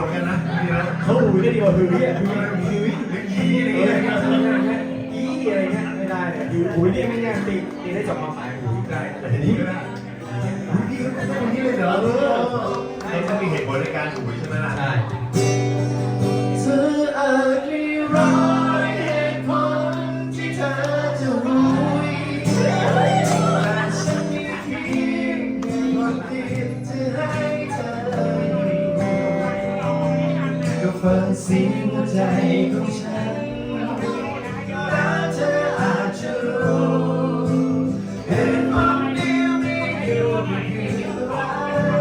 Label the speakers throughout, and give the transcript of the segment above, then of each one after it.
Speaker 1: เจ็บปวดกันนะนี่นะเขา
Speaker 2: หูก็
Speaker 3: ดีกว่าหืออะหือ
Speaker 2: หูยหรือยีอะไร
Speaker 3: เงี้ยอีอะไรเงี้ยไม่ได้เนี่ยหูหูนี่ไม่เนี่ตีตีได้จบความหมายหูได้
Speaker 2: แต่ทีนี้ก็ได้พี่ก็ต้องนี่เลยเหรอเออเขามีเหตุผลในการหูยใช่ไหมล่ะ
Speaker 3: ใช่
Speaker 1: สียงหัวใจของฉันแล้วเธออาจจะรู้เหตุผลเดียวนี้คือรั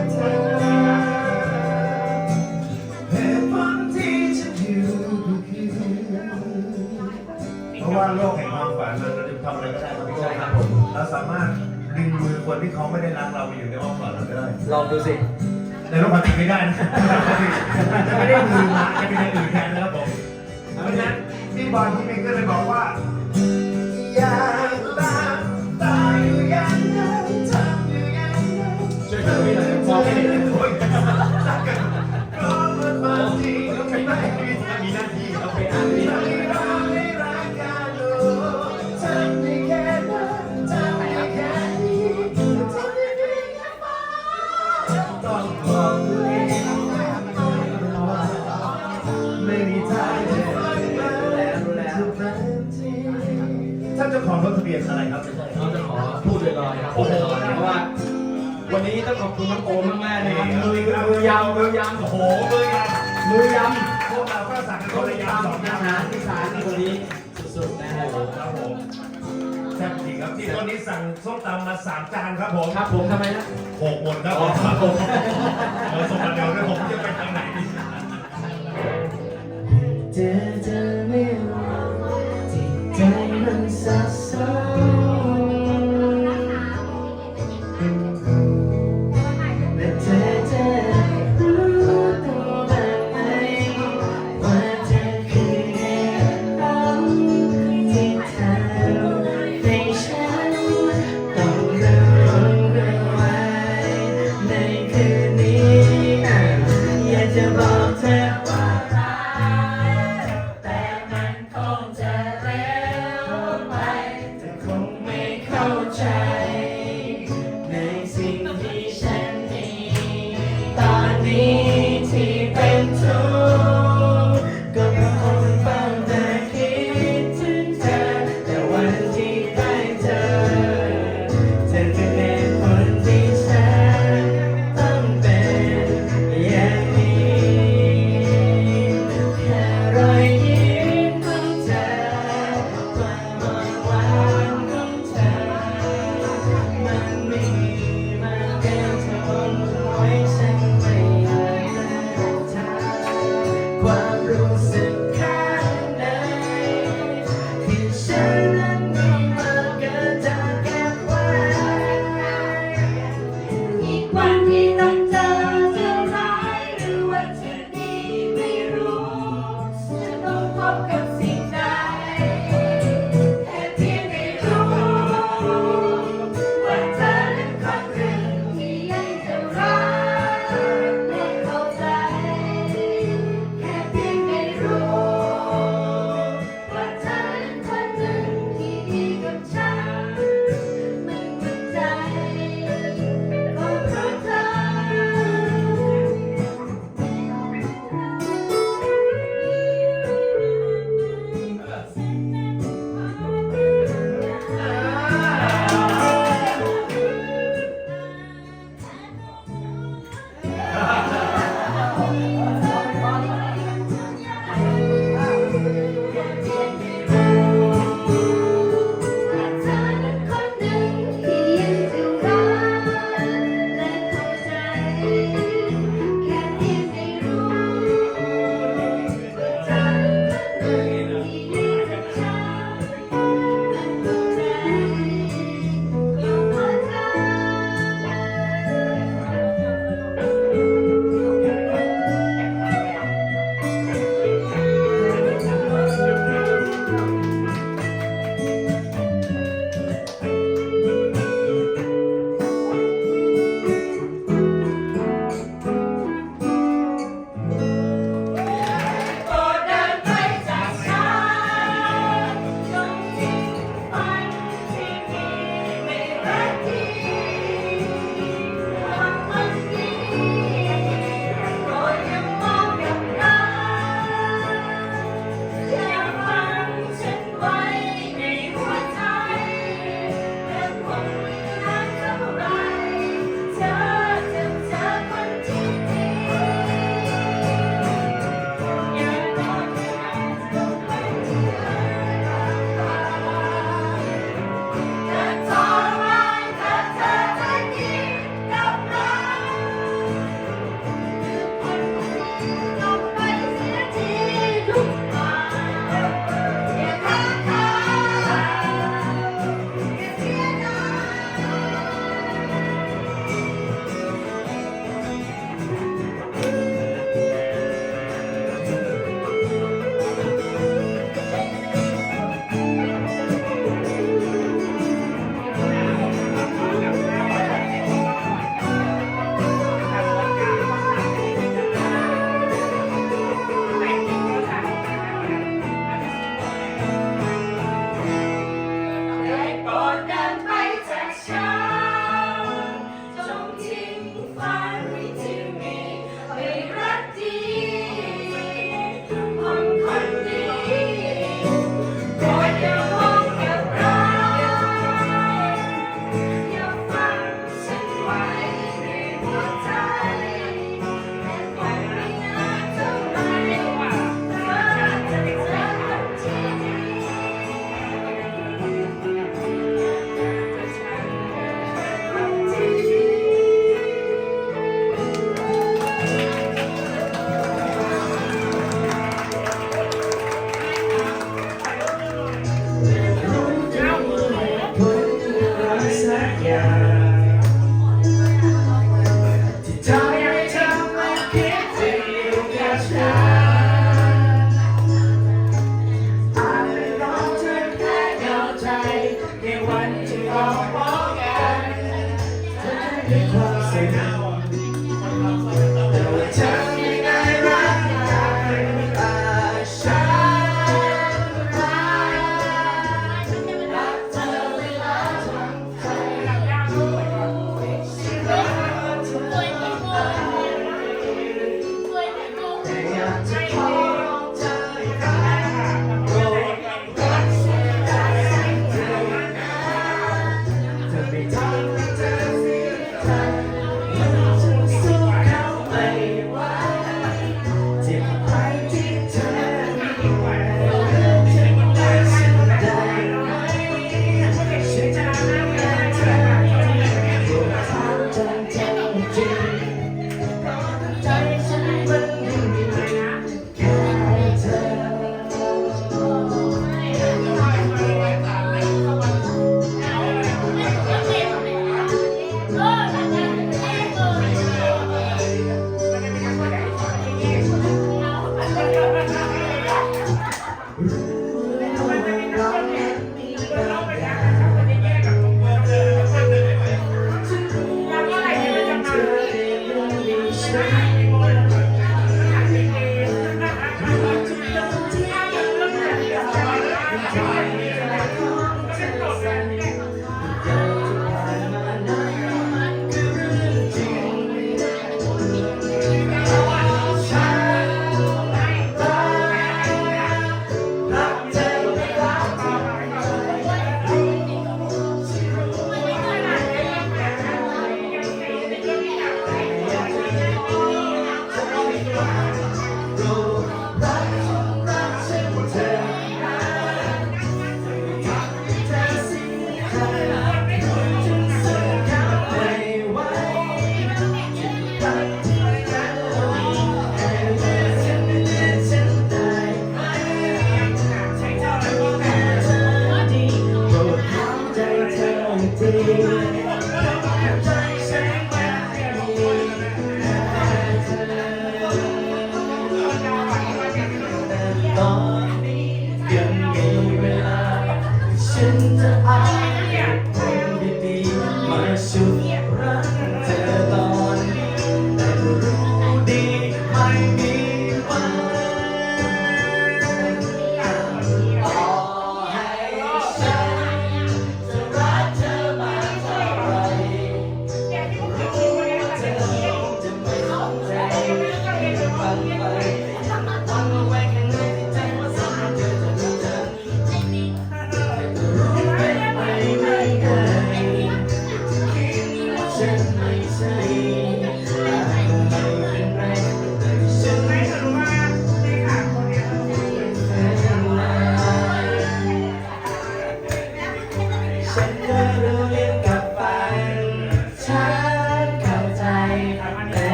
Speaker 1: กเธอเหตุผลที่ฉันอยู่ก็คือ
Speaker 2: เพราะว่าโลกแห่งความฝันเราจะทำอะไรก็ได้ครับพี่ก้ครับผมเราสามารถดึงมือคนที่เขาไม่ได้รักเราไปอยู่ในอ้อมกอดเราได้
Speaker 3: ลองดูสิ
Speaker 2: ในโลกความจริงไม่ได้นะจะไม่ได้มือมาจะเป็นอย่างอื่นแทนนะครับผมเพราะฉะนั้นพี่บอลพี่เมย์ก็เลยบอกว่า
Speaker 1: อยากตามตายอยู่อย่างนั้นทำอยู่อย่างนั้น
Speaker 3: ช่วยกันพี่หน่อยมองไม่เห็น
Speaker 2: โอ้ยรักกันก็มันบางทีก็ไม่ได้มีหน้าที่ ขอบคุ
Speaker 3: ณน้องโอมมากๆนะครับมือมือยำมือยำ
Speaker 2: โอ้โหเลยอะ
Speaker 3: มือย
Speaker 2: พวกเราก็สั่งกันำคน
Speaker 3: เขา
Speaker 2: ละ
Speaker 3: เลย
Speaker 2: ยำสอง
Speaker 3: ยำอา
Speaker 2: ยำ
Speaker 3: หา
Speaker 2: นะ
Speaker 3: รที่สารในวันนี้สุดๆนะฮะ
Speaker 2: ครับผมแซ่บจริงครับที่ตอนนี้สั่งส้มตำมาสามจานครับผม
Speaker 3: ครับผมทำไมนะ
Speaker 2: หกหมดครับ
Speaker 3: อ๋
Speaker 2: ผ
Speaker 3: อ
Speaker 2: ม
Speaker 3: ครับผม
Speaker 2: เออส่งมาเร็วด้วยผมจะไปทางไหน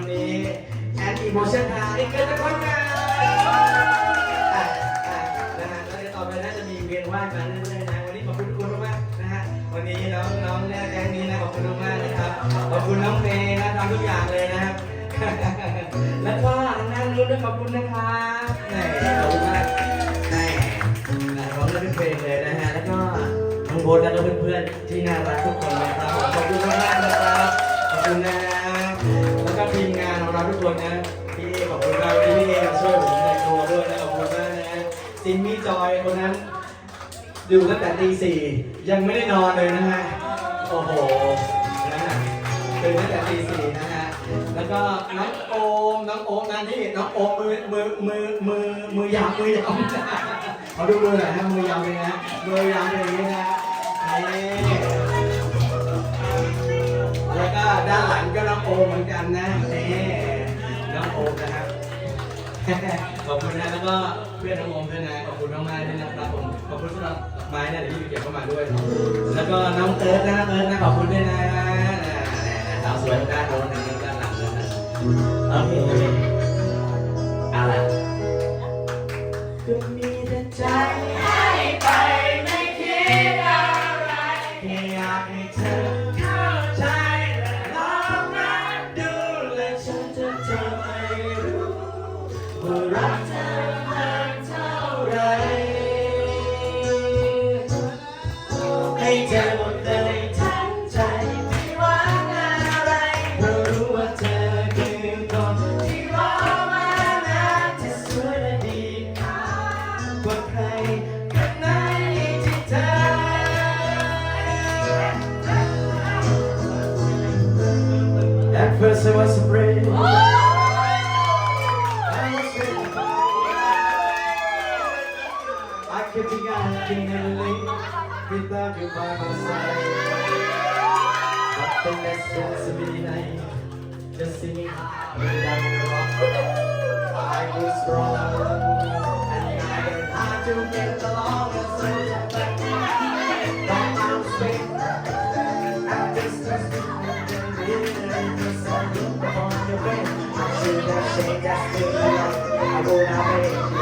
Speaker 1: วันนี้แอ
Speaker 3: นอีโมชั่นนะเอ็กเกอร์ตกคนนานะฮะแล้วจะต่อไปน่าจะมีเวียนว่ายมาเรื่อยๆนะวันนี้ขอบคุณทุกคนมากนะฮะวันนี้น้องน้องแจ๊คนี้นะขอบคุณมากนะครับขอบคุณน้องเมย์นะทำทุกอย่างเลยนะครับแล้วก็ทางด้านนู้นด้วยขอบคุณนะครับแหมขอบคุณมากแหมร้องแล้วเป็นเพลงเลยนะฮะแล้วก็ทั้งโบ๊ทแล้วก็เพื่อนๆที่น่ารักทุกคนนะครับขอบคุณมากๆนะครับขอบคุณนะ ทุกคนนะพี่เอขอบคุณมากที่พี่เอมาช่วยผมในครัวด้วยนะขอบคุณมากนะจิมมี่จอยคนนั้นอยู่ตั้งแต่ตีสี่ยังไม่ได้นอนเลยนะฮะโอ้โหนะฮะตื่นตั้งแต่ตีสี่นะฮะแล้วก็น้องโอมน้องโอมนั่นนี่น้องโอมมือมือมือมือมือยาวมือยาวเขาดูมือหน่อยนะมือยาวเลยนะมือยาวอย่างนี้นะแล้วก็ด้านหลังก็น้องโอมเหมือนกันนะ โอมนะครับ ขอบคุณนะแล้วก็เพื่อนน้องโอมด้วยนะขอบคุณมากๆด้วยนะครับผมขอบคุณสำหรับไม้นะเดี๋ยวพี่เก็บเข้ามาด้วย แล้วก็น้องเอิร์ธนะเอิร์ธนะขอบคุณด้วยนะสาวสวยด้านโน้นนะด้านหลังนะโอเค Thank you.